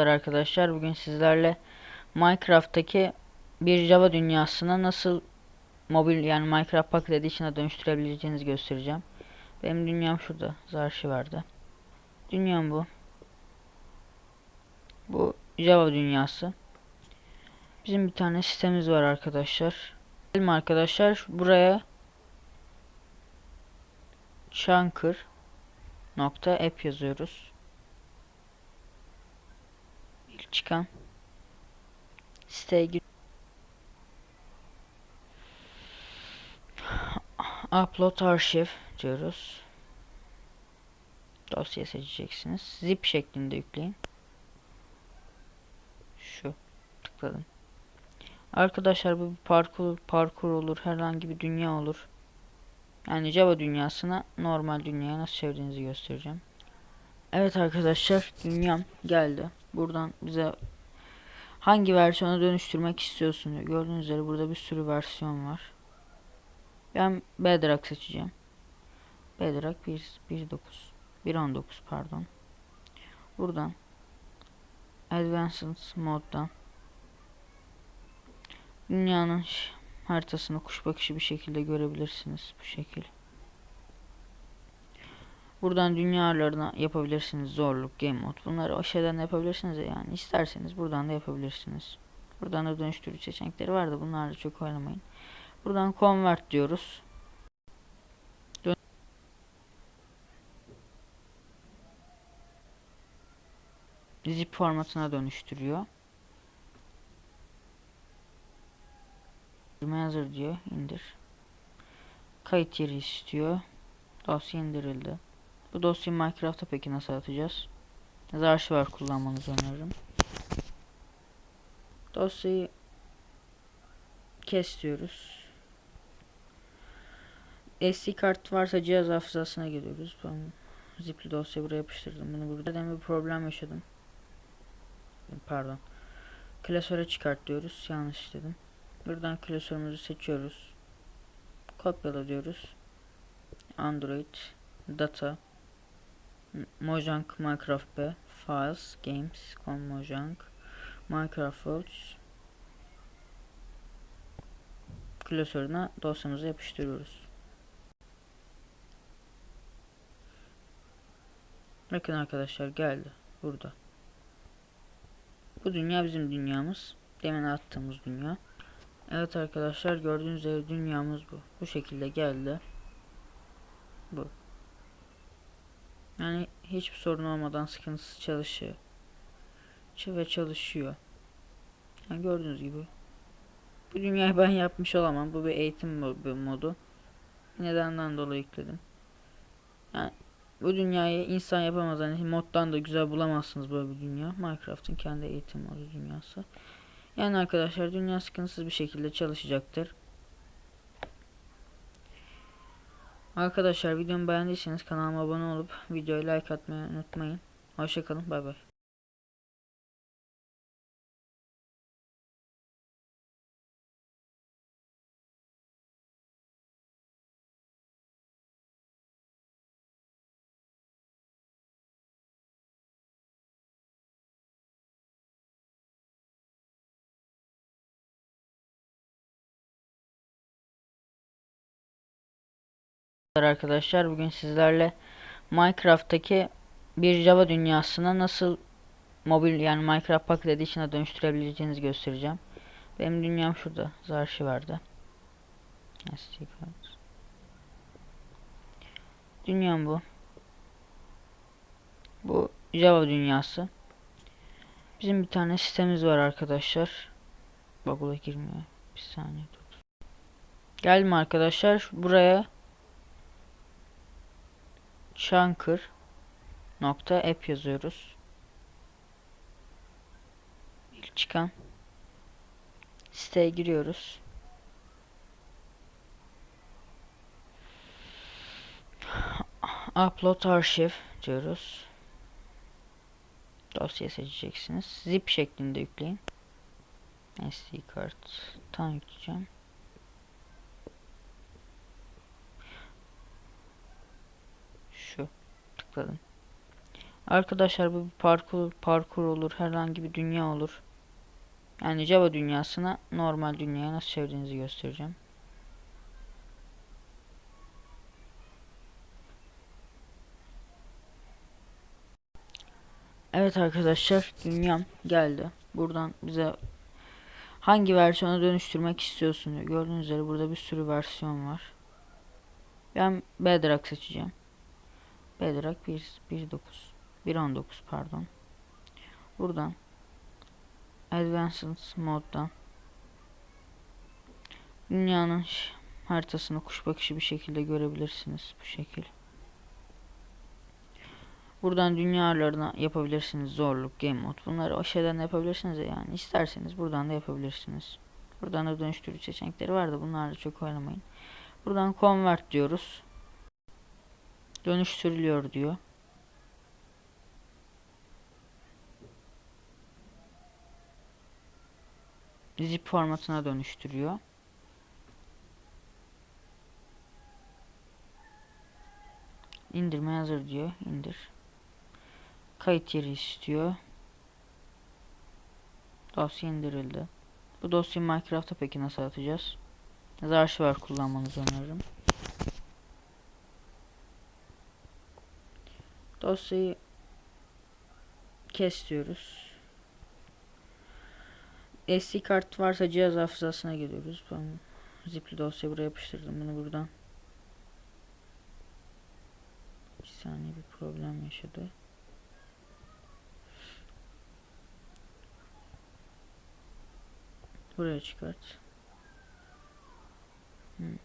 arkadaşlar bugün sizlerle Minecraft'taki bir Java dünyasına nasıl mobil yani Minecraft Pocket Edition'a dönüştürebileceğinizi göstereceğim. Benim dünyam şurada. Arşiverde. Dünyam bu. Bu Java dünyası. Bizim bir tane sitemiz var arkadaşlar. Gelin arkadaşlar buraya Chunker.app yazıyoruz. İlk çıkan siteye gir. Upload arşiv diyoruz. Dosya seçeceksiniz. Zip şeklinde yükleyin. Şu tıkladım. Arkadaşlar bu bir parkur parkur olur, herhangi bir dünya olur. Yani Java dünyasına normal dünyaya nasıl çevirdiğinizi göstereceğim. Evet arkadaşlar dünyam geldi. Buradan bize hangi versiyona dönüştürmek istiyorsunuz? Gördüğünüz üzere burada bir sürü versiyon var. Ben Bedrock seçeceğim. Bedrock 1.9 1.19 pardon. Buradan Advanced moddan dünyanın haritasını kuş bakışı bir şekilde görebilirsiniz bu şekil. Buradan dünyalarına yapabilirsiniz zorluk, game mode. Bunları o şeyden de yapabilirsiniz yani isterseniz buradan da yapabilirsiniz. Buradan da dönüştürücü seçenekleri var da bunlarla çok oynamayın. Buradan convert diyoruz. Zip formatına dönüştürüyor. hazır diyor. indir. Kayıt yeri istiyor. Dosya indirildi. Bu dosyayı Minecraft'a peki nasıl atacağız? Arşiver kullanmanızı öneririm. Dosyayı kes diyoruz. SD kart varsa cihaz hafızasına geliyoruz. Ben zipli dosya buraya yapıştırdım. Bunu burada bir problem yaşadım. Pardon. Klasöre çıkart diyoruz. Yanlış dedim. Buradan klasörümüzü seçiyoruz. Kopyala diyoruz. Android Data Mojang Minecraft B Files Games com Mojang Minecraft Worlds klasörüne dosyamızı yapıştırıyoruz. Bakın arkadaşlar geldi burada. Bu dünya bizim dünyamız. Demin attığımız dünya. Evet arkadaşlar gördüğünüz üzere dünyamız bu. Bu şekilde geldi. Bu. Yani hiçbir sorun olmadan sıkıntısız çalışıyor. Ve çalışıyor. Yani gördüğünüz gibi. Bu dünyayı ben yapmış olamam. Bu bir eğitim modu. Nedenden dolayı yükledim. Yani bu dünyayı insan yapamaz. Yani moddan da güzel bulamazsınız böyle bir dünya. Minecraft'ın kendi eğitim modu dünyası. Yani arkadaşlar dünya sıkıntısız bir şekilde çalışacaktır. Arkadaşlar videomu beğendiyseniz kanalıma abone olup videoyu like atmayı unutmayın. Hoşçakalın bay bay. Arkadaşlar bugün sizlerle Minecraft'taki bir Java dünyasına nasıl mobil yani Minecraft Pocket Edition'a dönüştürebileceğinizi göstereceğim. Benim dünyam şurada. SD kart. Dünyam bu. Bu Java dünyası. Bizim bir tane sitemiz var arkadaşlar. Google'a girmiyor. Bir saniye dur. Geldim arkadaşlar. Buraya Chunker nokta app yazıyoruz. İlk çıkan siteye giriyoruz. Upload arşiv diyoruz. Dosya seçeceksiniz. Zip şeklinde yükleyin. SD karttan yükleyeceğim. Tıkladım. Arkadaşlar bu bir parkur parkur olur, herhangi bir dünya olur. Yani Java dünyasına normal dünyaya nasıl çevirdiğinizi göstereceğim. Evet arkadaşlar dünyam geldi. Buradan bize hangi versiyona dönüştürmek istiyorsun diyor. Gördüğünüz üzere burada bir sürü versiyon var. Ben Bedrock seçeceğim. Bedrock 1.9 1.19 pardon. Buradan Advanced moddan dünyanın haritasını kuş bakışı bir şekilde görebilirsiniz bu şekil. Buradan dünya ayarlarını yapabilirsiniz. Zorluk, game mode. Bunları o şeyden de yapabilirsiniz ya yani. isterseniz buradan da yapabilirsiniz. Buradan da dönüştürücü seçenekleri var da bunlarla çok oynamayın. Buradan convert diyoruz. Dönüştürülüyor diyor. zip formatına dönüştürüyor. İndirme hazır diyor. İndir. Kayıt yeri istiyor. Dosya indirildi. Bu dosyayı Minecraft'a peki nasıl atacağız? Arşiver kullanmanızı öneririm. Dosyayı kes diyoruz. SD kart varsa cihaz hafızasına geliyoruz. Ben zipli dosya buraya yapıştırdım bunu buradan. Bir saniye bir problem yaşadı. Buraya çıkart. Hmm.